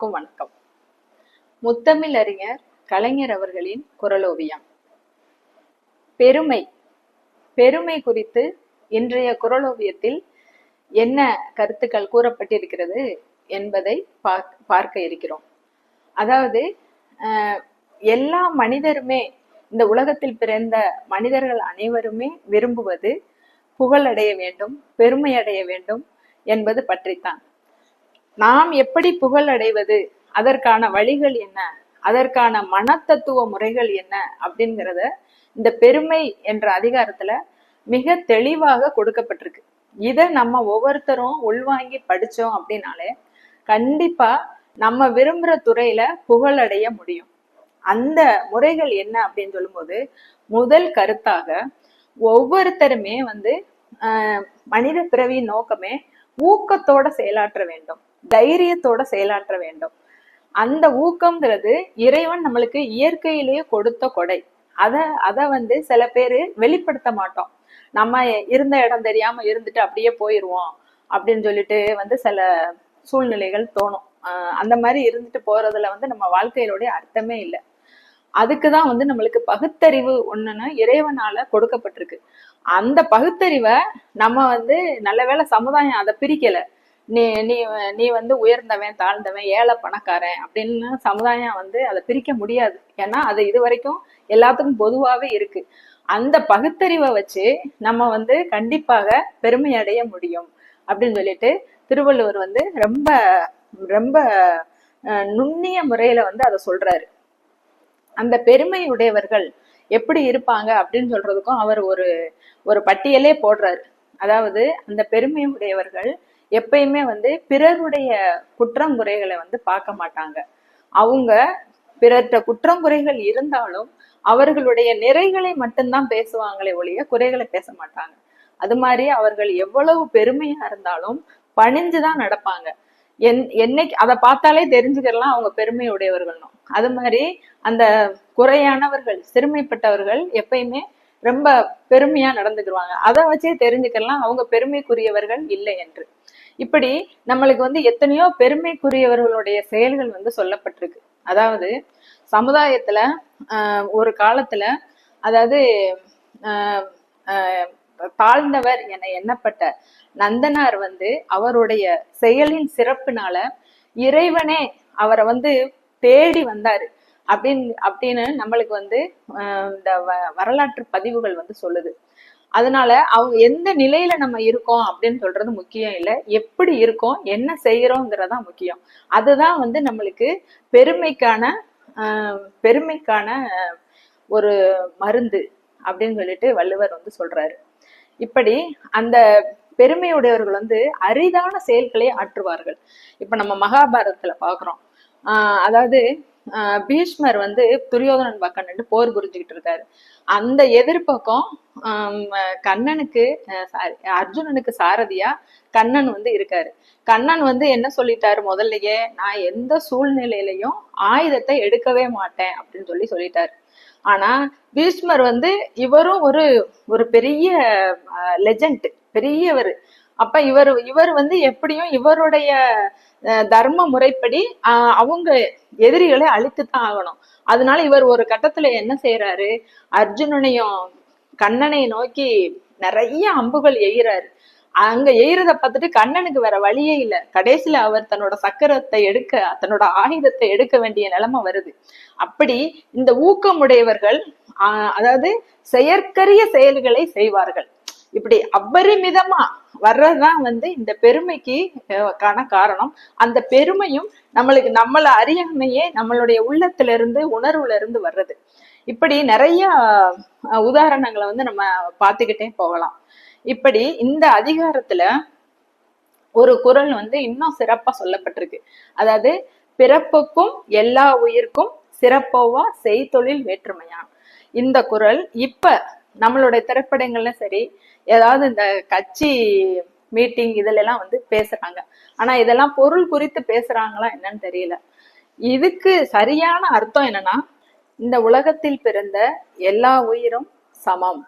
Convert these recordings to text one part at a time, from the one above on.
அனைவருக்கும் வணக்கம். முத்தமிழ் அறிஞர் கலைஞர் அவர்களின் குரலோவியம். பெருமை பெருமை குறித்து இன்றைய குரலோவியத்தில் என்ன கருத்துக்கள் கூறப்பட்டிருக்கிறது என்பதை பார்க்க பார்க்க இருக்கிறோம். அதாவது எல்லா மனிதருமே இந்த உலகத்தில் பிறந்த மனிதர்கள் அனைவருமே விரும்புவது புகழடைய வேண்டும் பெருமை அடைய வேண்டும் என்பது பற்றித்தான். நாம் எப்படி புகழ் அடைவது? அதற்கான வழிகள் என்ன? அதற்கான மனத்தத்துவ முறைகள் என்ன? அப்படிங்கிறத இந்த பெருமை என்ற அதிகாரத்துல மிக தெளிவாக கொடுக்கப்பட்டிருக்கு. இதை நம்ம ஒவ்வொருத்தரும் உள்வாங்கி படிச்சோம் அப்படின்னாலே கண்டிப்பா நம்ம விரும்புற துறையில புகழடைய முடியும். அந்த முறைகள் என்ன அப்படின்னு சொல்லும்போது முதல் கருத்தாக ஒவ்வொருத்தருமே வந்து ஆஹ், மனித பிறவியின் நோக்கமே ஊக்கத்தோட செயலாற்ற வேண்டும். தைரியத்தோட செயலாற்ற வேண்டும். அந்த ஊக்கம்ங்கிறது இறைவன் நம்மளுக்கு இயற்கையிலேயே கொடுத்த கொடை. அத அத வந்து சில பேரு வெளிப்படுத்த மாட்டோம். நம்ம இருந்த இடம் தெரியாம இருந்துட்டு அப்படியே போயிருவோம் அப்படின்னு சொல்லிட்டு வந்து சில சூழ்நிலைகள் தோணும். ஆஹ் அந்த மாதிரி இருந்துட்டு போறதுல வந்து நம்ம வாழ்க்கையிலுடைய அர்த்தமே இல்லை. அதுக்குதான் வந்து நம்மளுக்கு பகுத்தறிவு ஒண்ணுன்னு இறைவனால கொடுக்கப்பட்டிருக்கு. அந்த பகுத்தறிவை நம்ம வந்து நல்ல வேலை சமுதாயம் அதை பிரிக்கல. நீ நீ நீ வந்து உயர்ந்தவன் தாழ்ந்தவன் ஏழை பணக்காரன் அப்படின்னு சமுதாயம் வந்து அதை பிரிக்க முடியாது. ஏன்னா அது இது வரைக்கும் எல்லாத்துக்கும் பொதுவாகவே இருக்கு. அந்த பகுத்தறிவை வச்சு நம்ம வந்து கண்டிப்பாக பெருமை அடைய முடியும் அப்படின்னு சொல்லிட்டு திருவள்ளுவர் வந்து ரொம்ப ரொம்ப நுண்ணிய முறையில வந்து அதை சொல்றாரு. அந்த பெருமை உடையவர்கள் எப்படி இருப்பாங்க அப்படின்னு சொல்றதுக்கும் அவர் ஒரு ஒரு பட்டியலே போடுறாரு. அதாவது அந்த பெருமையுடையவர்கள் எப்பயுமே வந்து பிறருடைய குற்றம் குறைகளை வந்து பார்க்க மாட்டாங்க. அவங்க பிறற்ற குற்றம் குறைகள் இருந்தாலும் அவர்களுடைய நிறைகளை மட்டும்தான் பேசுவாங்களே ஒழிய குறைகளை பேச மாட்டாங்க. அது மாதிரி அவர்கள் எவ்வளவு பெருமையா இருந்தாலும் பணிஞ்சுதான் நடப்பாங்க. என் என்னைக்கு அதை பார்த்தாலே தெரிஞ்சுக்கலாம் அவங்க பெருமை உடையவர்கள்னும் அது மாதிரி அந்த குறையானவர்கள் சிறுமைப்பட்டவர்கள் எப்பயுமே ரொம்ப பெருமையா நடந்துக்குருவாங்க. அதை வச்சே தெரிஞ்சுக்கலாம் அவங்க பெருமைக்குரியவர்கள் இல்லை என்று. இப்படி நம்மளுக்கு வந்து எத்தனையோ பெருமைக்குரியவர்களுடைய செயல்கள் வந்து சொல்லப்பட்டிருக்கு. அதாவது சமுதாயத்துல ஆஹ், ஒரு காலத்துல அதாவது ஆஹ், தாழ்ந்தவர் என எண்ணப்பட்ட நந்தனார் வந்து அவருடைய செயலின் சிறப்புனால இறைவனே அவரை வந்து தேடி வந்தாரு. அப்படின்னு அப்படின்னு நம்மளுக்கு வந்து ஆஹ், இந்த வ- வரலாற்று பதிவுகள் வந்து சொல்லுது. அதனால அவங்க எந்த நிலையில நம்ம இருக்கோம் அப்படின்னு சொல்றது முக்கியம் இல்லை. எப்படி இருக்கோம் என்ன செய்யறோங்கிறதா முக்கியம். அதுதான் வந்து நம்மளுக்கு பெருமைக்கான ஆஹ், பெருமைக்கான ஒரு மருந்து அப்படின்னு சொல்லிட்டு வள்ளுவர் வந்து சொல்றாரு. இப்படி அந்த பெருமையுடையவர்கள் வந்து அரிதான செயல்களை ஆற்றுவார்கள். இப்ப நம்ம மகாபாரதத்துல பாக்குறோம். ஆஹ் அதாவது பீஷ்மர் வந்து துரியோதனன் பக்கம் நின்று போர் புரிஞ்சுக்கிட்டு இருக்காரு. அந்த எதிர்பக்கம் கண்ணனுக்கு ஆஹ் அர்ஜுனனுக்கு சாரதியா கண்ணன் வந்து இருக்காரு. கண்ணன் வந்து என்ன சொல்லிட்டாரு முதல்லயே? நான் எந்த சூழ்நிலையிலையும் ஆயுதத்தை எடுக்கவே மாட்டேன் அப்படின்னு சொல்லி சொல்லிட்டாரு. ஆனா பீஷ்மர் வந்து இவரும் ஒரு ஒரு பெரிய லெஜண்ட் பெரியவர். அப்ப இவர் இவர் வந்து எப்படியும் இவருடைய தர்ம முறைப்படி அவங்க எதிரிகளை அழித்துத்தான் ஆகணும். அதனால இவர் ஒரு கட்டத்துல என்ன செய்யறாரு அர்ஜுனனையும் கண்ணனை நோக்கி நிறைய அம்புகள் எய்கிறாரு அங்க எய்கிறத பார்த்துட்டு கண்ணனுக்கு வேற வழியே இல்ல. கடைசியில அவர் தன்னோட சக்கரத்தை எடுக்க தன்னோட ஆயுதத்தை எடுக்க வேண்டிய நிலைமை வருது. அப்படி இந்த ஊக்கமுடையவர்கள் ஆஹ் அதாவது செயற்கரிய செயல்களை செய்வார்கள். இப்படி அபரிமிதமா வர்றதுதான் வந்து இந்த பெருமைக்கு கான காரணம். அந்த பெருமையும் நம்மளுக்கு நம்மள அறியாமையே நம்மளுடைய உள்ளத்துல இருந்து உணர்வுல இருந்து வர்றது. இப்படி நிறைய உதாரணங்களை வந்து நம்ம பார்த்துக்கிட்டே போகலாம். இப்படி இந்த அதிகாரத்துல ஒரு குறள் வந்து இன்னும் சிறப்பா சொல்லப்பட்டிருக்கு. அதாவது பிறப்புக்கும் எல்லா உயிர்க்கும் சிறப்போவா செய்தொழில் வேற்றுமையான் இந்த குறள் இப்ப நம்மளுடைய திரைப்படங்கள்ல சரி ஏதாவது இந்த கட்சி மீட்டிங் இதுல எல்லாம் வந்து பேசுறாங்க. ஆனா இதெல்லாம் பொருள் குறித்து பேசுறாங்களா என்னன்னு தெரியல. இதுக்கு சரியான அர்த்தம் என்னன்னா இந்த உலகத்தில் பிறந்த எல்லா உயிரும் சமம்.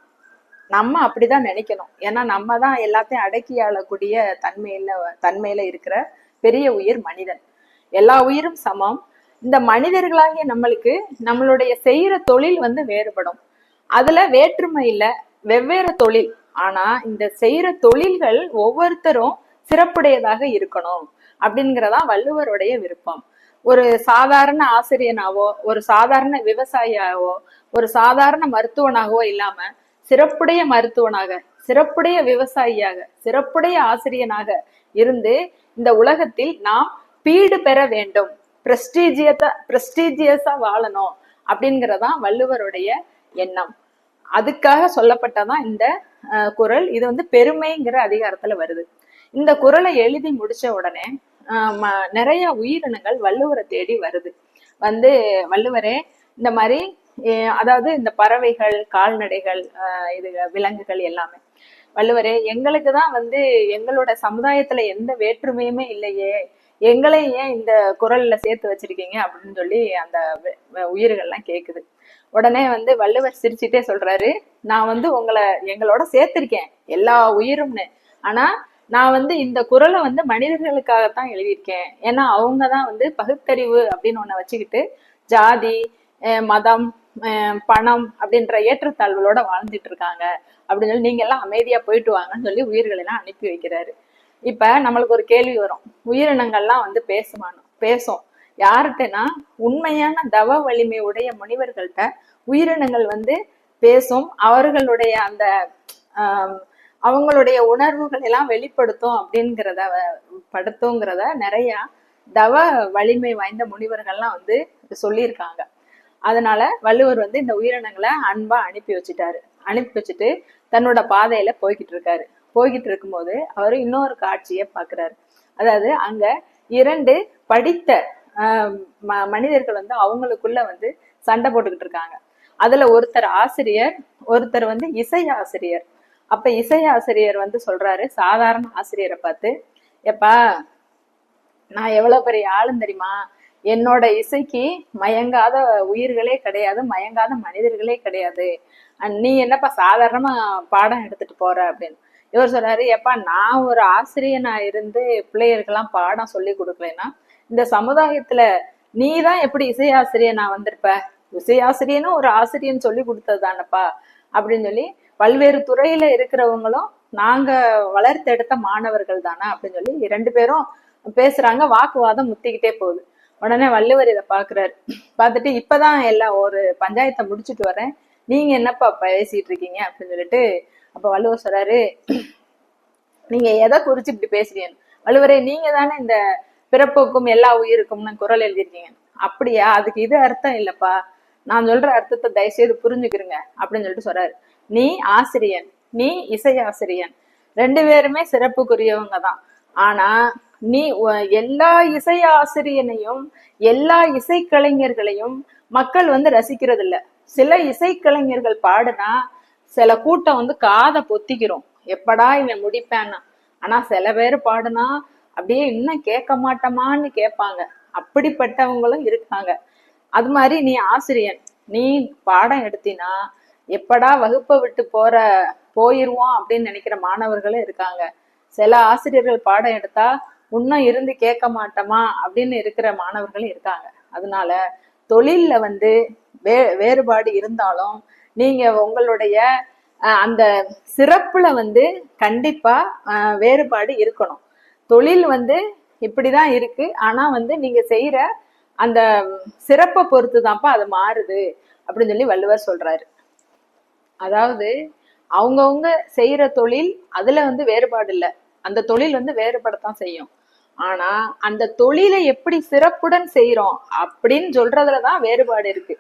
நம்ம அப்படிதான் நினைக்கணும். ஏன்னா நம்ம தான் எல்லாத்தையும் அடக்கி ஆளக்கூடிய தன்மையில தன்மையில இருக்கிற பெரிய உயிர் மனிதன். எல்லா உயிரும் சமம். இந்த மனிதர்களாகிய நம்மளுக்கு நம்மளுடைய செய்யற தொழில் வந்து வேறுபடும். அதுல வேற்றுமை இல்ல வெவ்வேறு தொழில். ஆனா இந்த செய்யற தொழில்கள் ஒவ்வொருத்தரும் சிறப்புடையதாக இருக்கணும் அப்படிங்கிறதா வள்ளுவருடைய விருப்பம். ஒரு சாதாரண ஆசிரியனாவோ ஒரு சாதாரண விவசாயியாவோ ஒரு சாதாரண மருத்துவனாகவோ இல்லாம சிறப்புடைய மருத்துவனாக சிறப்புடைய விவசாயியாக சிறப்புடைய ஆசிரியனாக இருந்து இந்த உலகத்தில் நாம் பீடு பெற வேண்டும். பிரஸ்டீஜியத்தை பிரஸ்டீஜியஸா வாழணும் அப்படிங்கறதான் வள்ளுவருடைய எண்ணம். அதுக்காக சொல்லப்பட்டதான் இந்த குரல். குறள் இது வந்து பெருமைங்கிற அதிகாரத்துல வருது. இந்த குறளை எழுதி முடிச்ச உடனே ஆஹ் நிறைய உயிரினங்கள் வள்ளுவரை தேடி வருது. வந்து வள்ளுவரே இந்த மாதிரி அஹ் அதாவது இந்த பறவைகள் கால்நடைகள் ஆஹ் இது விலங்குகள் எல்லாமே. வள்ளுவரே எங்களுக்கு தான் வந்து எங்களோட சமுதாயத்துல எந்த வேற்றுமையுமே இல்லையே. எங்களை ஏன் இந்த குரல்ல சேர்த்து வச்சிருக்கீங்க அப்படின்னு சொல்லி அந்த உயிர்கள்லாம் கேக்குது. உடனே வந்து வள்ளுவர் சிரிச்சுட்டே சொல்றாரு நான் வந்து உங்களை எங்களோட சேர்த்திருக்கேன் எல்லா உயிரும்னு. ஆனா நான் வந்து இந்த குரலை வந்து மனிதர்களுக்காகத்தான் எழுதியிருக்கேன். ஏன்னா அவங்க தான் வந்து பகுத்தறிவு அப்படின்னு ஒண்ண வச்சுக்கிட்டு ஜாதி மதம் பணம் அப்படின்ற ஏற்றத்தாழ்வுகளோட வாழ்ந்துட்டு இருக்காங்க. அப்படின்னு சொல்லி நீங்க எல்லாம் அமைதியா போயிட்டு வாங்கன்னு சொல்லி உயிர்களை எல்லாம் அனுப்பி வைக்கிறாரு. இப்ப நம்மளுக்கு ஒரு கேள்வி வரும். உயிரினங்கள்லாம் வந்து பேசுமானோம் பேசும். யார்கிட்டனா உண்மையான தவ வலிமை உடைய முனிவர்கள்ட்ட உயிரினங்கள் வந்து பேசும். அவர்களுடைய அந்த ஆஹ் அவங்களுடைய உணர்வுகள் எல்லாம் வெளிப்படுத்தும் அப்படிங்கிறத படுத்துங்கிறத நிறைய தவ வலிமை வாய்ந்த முனிவர்கள்லாம் வந்து சொல்லியிருக்காங்க. அதனால வள்ளுவர் வந்து இந்த உயிரினங்களை அன்பா அனுப்பி வச்சுட்டாரு. அனுப்பி வச்சுட்டு தன்னோட பாதையில போய்கிட்டு இருக்காரு. போய்கிட்டு இருக்கும்போது அவர் இன்னொரு காட்சியை பாக்குறாரு அதாவது அங்க இரண்டு படித்த ஆஹ் மனிதர்கள் வந்து அவங்களுக்குள்ள வந்து சண்டை போட்டுக்கிட்டு இருக்காங்க அதுல ஒருத்தர் ஆசிரியர் ஒருத்தர் வந்து இசை ஆசிரியர். அப்ப இசை ஆசிரியர் வந்து சொல்றாரு சாதாரண ஆசிரியரை பார்த்து எப்பா நான் எவ்வளவு பெரிய ஆளும் தெரியுமா? என்னோட இசைக்கு மயங்காத உயிர்களே கிடையாது மயங்காத மனிதர்களே கிடையாது. அஹ் நீ என்னப்பா சாதாரணமா பாடம் எடுத்துட்டு போற? அப்படின்னு. இவர் சொல்றாரு எப்பா நான் ஒரு ஆசிரியனா இருந்து பிள்ளைகளுக்கெல்லாம் பாடம் சொல்லி கொடுக்கலைன்னா இந்த சமுதாயத்துல நீ தான் எப்படி இசையாசிரியனா வந்திருப்ப? இசையாசிரியனும் ஒரு ஆசிரியன் சொல்லி கொடுத்தது தானப்பா அப்படின்னு சொல்லி பல்வேறு துறையில இருக்கிறவங்களும் நாங்க வளர்த்தெடுத்த மாணவர்கள் தானா? அப்படின்னு சொல்லி ரெண்டு பேரும் பேசுறாங்க. வாக்குவாதம் முத்திக்கிட்டே போகுது. உடனே வள்ளுவர் இதை பாக்குறாரு. பார்த்துட்டு இப்பதான் எல்லாம் ஒரு பஞ்சாயத்தை முடிச்சுட்டு வரேன். நீங்க என்னப்பா பேசிட்டு இருக்கீங்க? அப்படின்னு சொல்லிட்டு அப்ப வள்ளுவர் சொல்றாரு நீங்க எதை குறிச்சு இப்படி பேசுறீங்க? வள்ளுவரே நீங்க தானே இந்த பிறப்புக்கும் எல்லா உயிருக்கும்னு குரல் எழுதியிருக்கீங்க. அப்படியா? அதுக்கு இது அர்த்தம் இல்லப்பா. நான் சொல்ற அர்த்தத்தை தயவுசெய்து புரிஞ்சுக்கிறங்க அப்படின்னு சொல்லிட்டு சொல்றாரு. நீ ஆசிரியன் நீ இசை ஆசிரியன். ரெண்டு பேருமே சிறப்புக்குரியவங்க தான். ஆனா நீ எல்லா இசை ஆசிரியனையும் எல்லா இசைக்கலைஞர்களையும் மக்கள் வந்து ரசிக்கிறது இல்ல சில இசைக்கலைஞர்கள் பாடுனா சில கூட்டம் வந்து காதை பொத்திக்கிறோம். எப்படா இவன் முடிப்பேன்னா. ஆனா சில பேர் பாடுனா அப்படியே இன்னும் கேட்க மாட்டோமான்னு கேட்பாங்க. அப்படிப்பட்டவங்களும் இருக்காங்க. அது மாதிரி நீ ஆசிரியன் நீ பாடம் எடுத்தினா எப்படா வகுப்பை விட்டு போற போயிருவோம் அப்படின்னு நினைக்கிற மாணவர்களும் இருக்காங்க. சில ஆசிரியர்கள் பாடம் எடுத்தா இன்னும் இருந்து கேட்க மாட்டோமா அப்படின்னு இருக்கிற மாணவர்களும் இருக்காங்க. அதனால தொழில்ல வந்து வே வேறுபாடு இருந்தாலும் நீங்க உங்களுடைய அந்த சிறப்புல வந்து கண்டிப்பா வேறுபாடு இருக்கணும். தொழில் வந்து இப்படிதான் இருக்கு. ஆனா வந்து நீங்க செய்யற அந்த சிறப்பை பொறுத்து தான்ப்பா அது மாறுது அப்படின்னு சொல்லி வள்ளுவர் சொல்றாரு. அதாவது அவங்கவுங்க செய்யற தொழில் அதுல வந்து வேறுபாடு இல்லை. அந்த தொழில் வந்து வேறுபடத்தான் செய்யும். ஆனா அந்த தொழிலை எப்படி சிறப்புடன் செய்யறோம் அப்படின்னு சொல்றதுலதான் வேறுபாடு இருக்கு.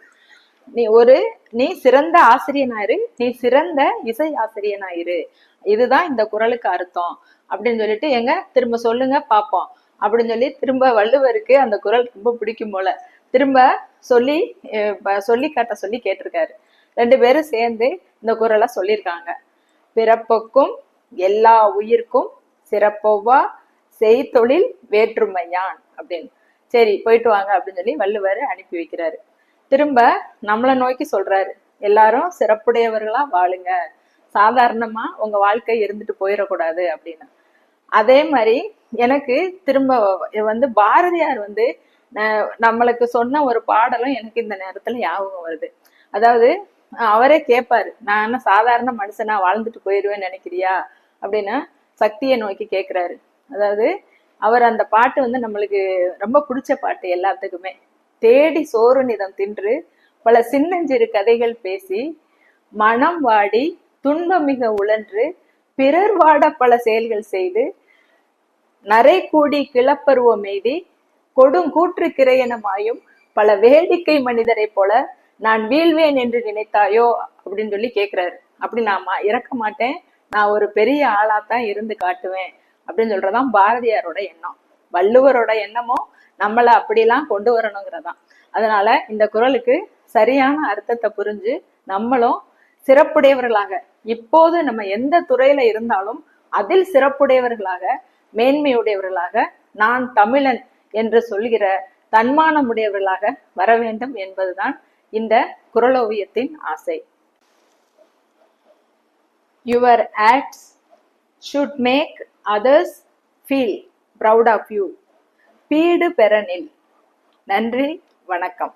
நீ ஒரு நீ சிறந்த ஆசிரியனாயிரு நீ சிறந்த இசை ஆசிரியனாயிரு. இதுதான் இந்த குரலுக்கு அர்த்தம். அப்படின்னு சொல்லிட்டு எங்க திரும்ப சொல்லுங்க பாப்போம். அப்படின்னு சொல்லி திரும்ப வள்ளுவருக்கு அந்த குறள் ரொம்ப பிடிக்கும் போல. திரும்ப சொல்லி சொல்லி காட்ட சொல்லி கேட்டிருக்காரு. ரெண்டு பேரும் சேர்ந்து இந்த குரலை சொல்லியிருக்காங்க. பிறப்புக்கும் எல்லா உயிர்க்கும் சிறப்பொவ்வா செய்தொழில் வேற்றுமையான் அப்படின்னு. சரி போயிட்டு வாங்க அப்படின்னு சொல்லி வள்ளுவர் அனுப்பி வைக்கிறாரு. திரும்ப நம்மளை நோக்கி சொல்றாரு. எல்லாரும் சிறப்புடையவர்களா வாழுங்க. சாதாரணமா உங்க வாழ்க்கை இருந்துட்டு போயிடக்கூடாது அப்படின்னு. அதே மாதிரி எனக்கு திரும்ப வந்து பாரதியார் வந்து நம்மளுக்கு சொன்ன ஒரு பாடலும் எனக்கு இந்த நேரத்துல ஞாபகம் வருது. அதாவது அவரே கேட்பாரு நான் என்ன சாதாரண மனுஷனா வாழ்ந்துட்டு போயிடுவேன் நினைக்கிறியா? அப்படின்னு சக்தியை நோக்கி கேட்கிறாரு அதாவது அவர் அந்த பாட்டு வந்து நம்மளுக்கு ரொம்ப பிடிச்ச பாட்டு எல்லாத்துக்குமே. தேடி சோறு நிதம் தின்று பல சின்னஞ்சிறு கதைகள் பேசி மனம் வாடி துன்பம் மிக உழன்று பிறர் வாட பல செயல்கள் செய்து நரை கூடி கிளப்பருவம் எய்தி கொடுங்கூற்று கிரையனமாயும் பல வேடிக்கை மனிதரைப் போல நான் வீழ்வேன் என்று நினைத்தாயோ அப்படின்னு சொல்லி கேக்குறாரு. அப்படி நான் இறக்க மாட்டேன். நான் ஒரு பெரிய ஆளாத்தான் இருந்து காட்டுவேன் அப்படின்னு சொல்றதான் பாரதியாரோட எண்ணம். வள்ளுவரோட எண்ணமும் நம்மளை அப்படிலாம் கொண்டு வரணுங்கிறதான். அதனால இந்த குறளுக்கு சரியான அர்த்தத்தை புரிஞ்சு நம்மளும் சிறப்புடையவர்களாக இப்போது நம்ம எந்த துறையில இருந்தாலும் அதில் சிறப்புடையவர்களாக மேன்மையுடையவர்களாக நான் தமிழன் என்று சொல்கிற தன்மானமுடையவர்களாக வர வேண்டும் என்பதுதான் இந்த குரலோவியத்தின் ஆசை. Your acts should make others feel proud of you bead பெறனில் நன்றி வணக்கம்.